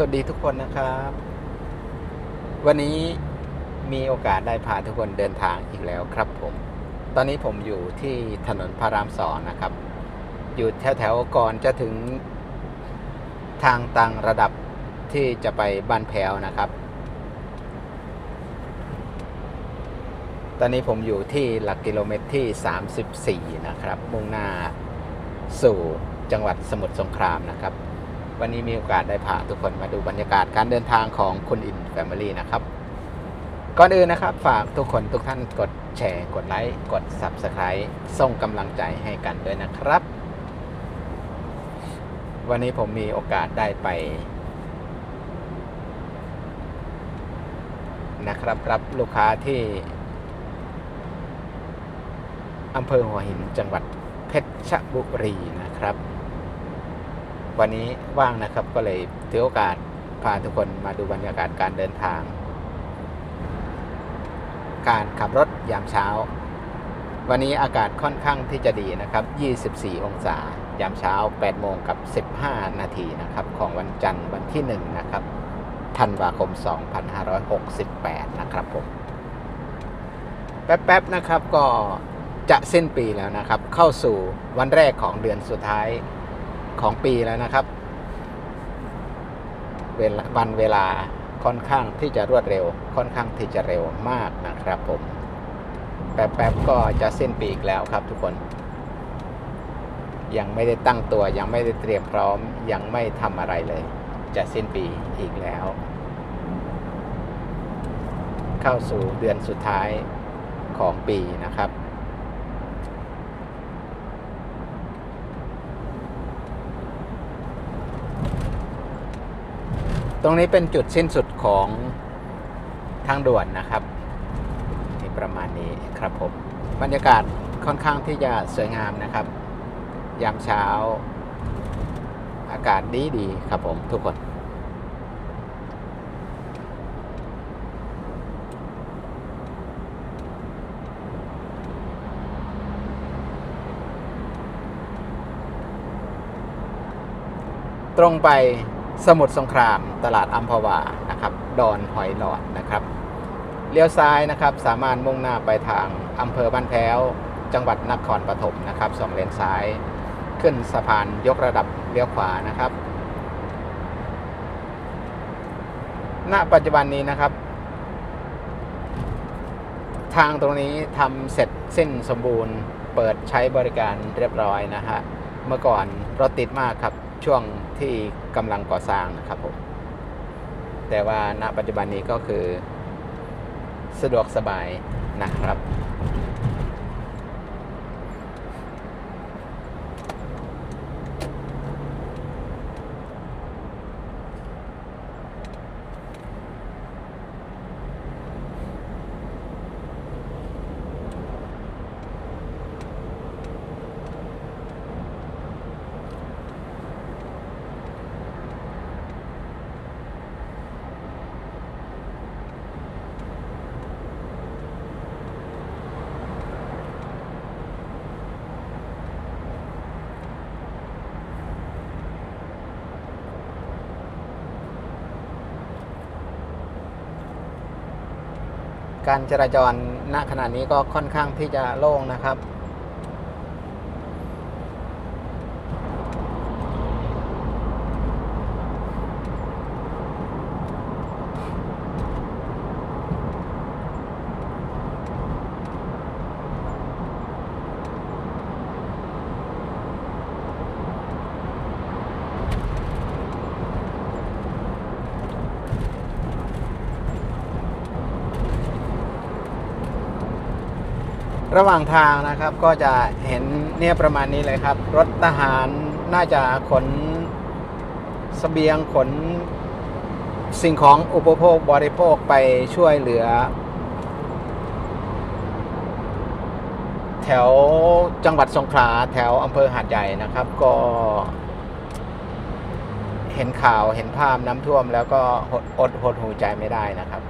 สวัสดีทุกคนนะครับ วันนี้มีโอกาสได้พาทุกคนเดินทางอีกแล้วครับผม ตอนนี้ผมอยู่ที่ถนนพระรามสองนะครับ อยู่แถวแถวๆก่อนจะถึงทางตังระดับที่จะไปบ้านแพ้วนะครับ ตอนนี้ผมอยู่ที่หลักกิโลเมตรที่ 34 นะครับ มุ่งหน้าสู่จังหวัดสมุทรสงครามนะครับ วันนี้มีโอกาสได้พาทุกคนมาดูบรรยากาศการเดินทางของคุณอินแฟมิลี่นะครับ ก่อนอื่นนะครับ ฝากทุกคนทุกท่านกดแชร์ กดไลค์ กด Subscribe ส่งกำลังใจให้กันด้วยนะครับ วันนี้ผมมีโอกาสได้ไปนะครับรับลูกค้าที่อำเภอหัวหินจังหวัดเพชรบุรีนะครับ วันนี้ว่างนะครับก็เลยถือโอกาสพาทุกคนมาดูบรรยากาศการเดินทาง การขับรถยามเช้า วันนี้อากาศค่อนข้างที่จะดีนะครับ 24 องศายามเช้า 8 โมงกับ 15 นาทีนะครับ ของวันจันทร์วันที่ 1 นะครับธันวาคม 2568 นะครับผม แป๊บๆนะครับก็จะสิ้นปีแล้วนะครับ เข้าสู่วันแรกของเดือนสุดท้าย ของปีแล้วนะครับ เวลาวันเวลาค่อนข้างที่จะรวดเร็ว ค่อนข้างที่จะเร็วมากนะครับผม แป๊บๆก็จะสิ้นปีอีกแล้วครับทุกคน ยังไม่ได้ตั้งตัว ยังไม่ได้เตรียมพร้อม ยังไม่ทำอะไรเลย จะสิ้นปีอีกแล้ว เข้าสู่เดือนสุดท้ายของปีนะครับ ตรงนี้เป็นจุดสิ้นสุดของทางด่วนนะครับนี่ประมาณนี้ครับผมบรรยากาศค่อนข้างที่จะสวยงามนะครับ ยามเช้า อากาศดีดีครับผมทุกคนตรงไป สมุทรสงครามตลาดอัมพวานะครับดอนหอยหลอดนะครับเลี้ยวซ้ายนะครับสามารถมุ่งหน้าไปทางอำเภอบ้านแพ้ว จังหวัดนครปฐมนะครับสองเลนซ้าย ขึ้นสะพานยกระดับเลี้ยวขวานะครับ ณปัจจุบันนี้นะครับ ทางตรงนี้ทำเสร็จสิ้นสมบูรณ์ เปิดใช้บริการเรียบร้อยนะฮะเมื่อก่อนรถติดมากครับช่วง ที่กำลังก่อสร้างนะครับผมแต่ว่าณปัจจุบันนี้ก็คือสะดวกสบายนะครับ การจราจรณขณะนี้ก็ค่อนข้างที่จะโล่งนะครับ ระหว่างทางนะครับก็จะเห็นเนี่ยประมาณนี้เลยครับ รถทหารน่าจะขนสเสบียงขนสิ่งของอุปโภคบริโภคไปช่วยเหลือ แถวจังหวัดสงขลาแถวอำเภอหาดใหญ่นะครับ ก็ เห็นข่าวเห็นภาพน้ำท่วมแล้วก็อดหดหูใจไม่ได้นะครับ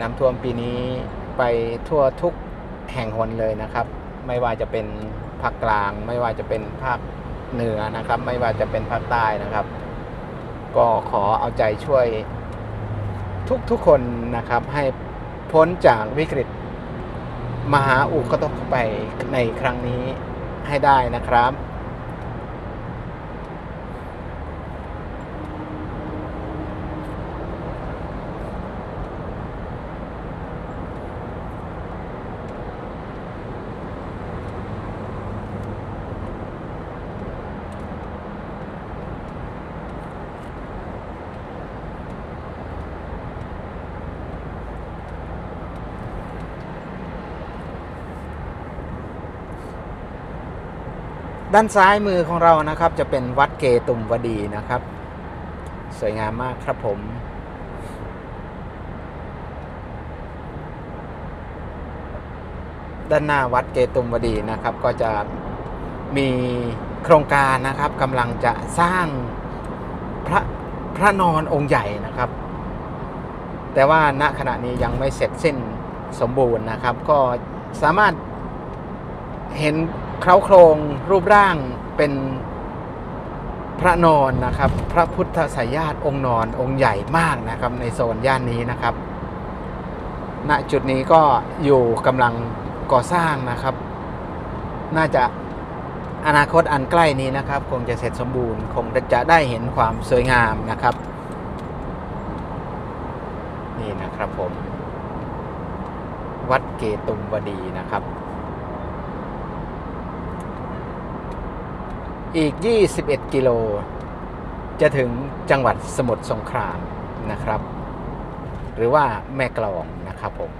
น้ำท่วมปีนี้ ไปทั่วทุกแห่งหนเลยนะครับ ไม่ว่าจะเป็นภาคกลาง ไม่ว่าจะเป็นภาคเหนือนะครับ ไม่ว่าจะเป็นภาคใต้นะครับ ก็ขอเอาใจช่วยทุกๆคนนะครับ ให้พ้นจากวิกฤต มหาอุกทกภัยในครั้งนี้ให้ได้นะครับ ด้านซ้ายมือของเรานะครับ จะเป็นวัดเกตุมวดีนะครับ สวยงามมากครับผม ด้านหน้าวัดเกตุมวดีนะครับ ก็จะมีโครงการนะครับกำลังจะสร้างพระพระนอนองค์ใหญ่นะครับ แต่ว่าณขณะนี้ยังไม่เสร็จสิ้นสมบูรณ์นะครับ ก็สามารถเห็น เคราโครงรูปร่างเป็นพระนอนนะครับ พระพุทธสายญาติองค์นอนองค์ใหญ่มากนะครับ ในโซนย่านนี้นะครับ ณจุดนี้ก็อยู่กำลังก่อสร้างนะครับ น่าจะอนาคตอันใกล้นี้นะครับ คงจะเสร็จสมบูรณ์ คงจะได้เห็นความสวยงามนะครับ นี่นะครับผม วัดเกตุมวดีนะครับ อีก 21 กิโล จะถึงจังหวัดสมุทรสงครามนะครับ หรือว่าแม่กลองนะครับผม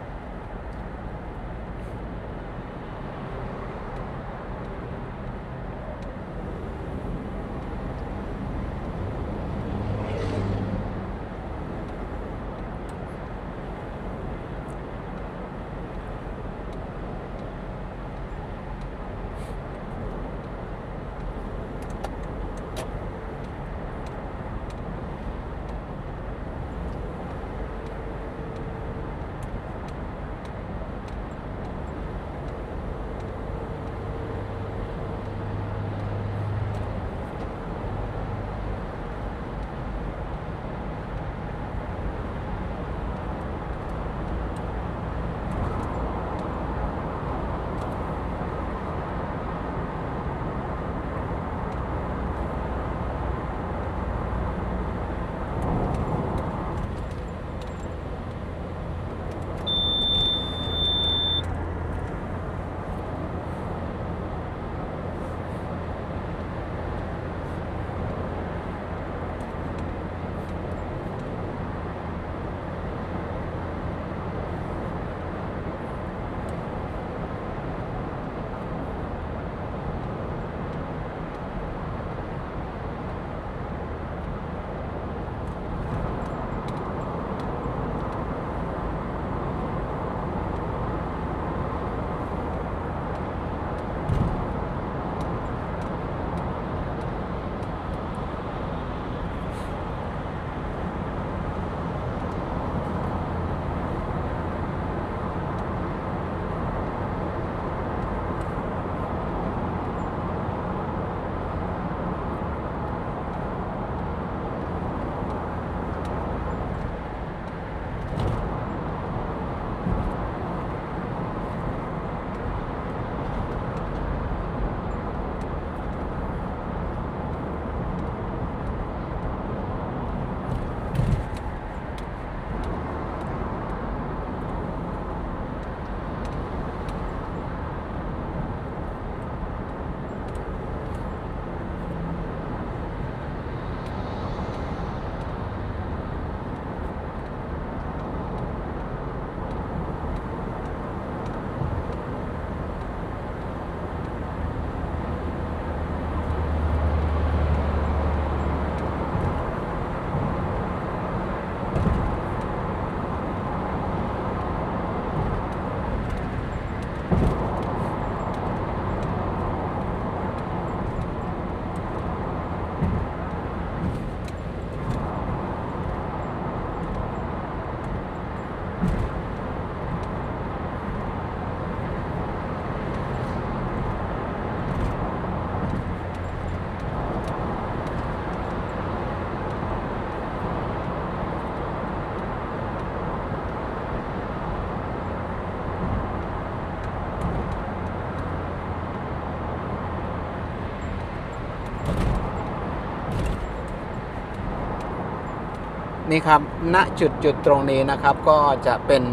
นี่ครับณจุดจุดตรงนี้นะครับก็จะเป็น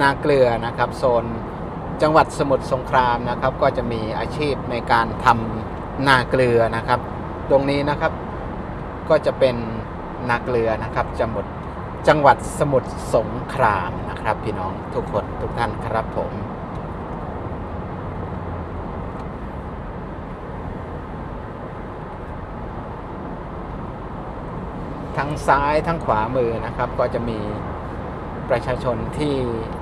นาเกลือนะครับ โซนจังหวัดสมุทรสงครามนะครับ ก็จะมีอาชีพในการทำนาเกลือนะครับ ตรงนี้นะครับก็จะเป็นนาเกลือนะครับจังหวัดจังหวัดสมุทรสงครามนะครับ พี่น้องทุกคนทุกท่านครับผม ทั้งซ้ายทั้งขวามือนะครับ ก็จะมีประชาชนที่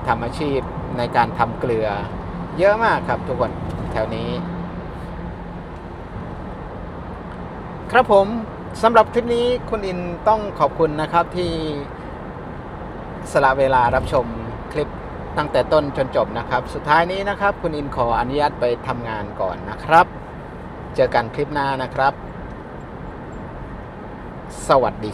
ทำอาชีพในการทำเกลือ เยอะมากครับทุกคนแถวนี้ ครับผมสำหรับคลิปนี้คุณอินต้องขอบคุณนะครับที่สละเวลารับชมคลิปตั้งแต่ต้นจนจบนะครับ สุดท้ายนี้นะครับ คุณอินขออนุญาตไปทำงานก่อนนะครับ เจอกันคลิปหน้านะครับ สวัสดีครับ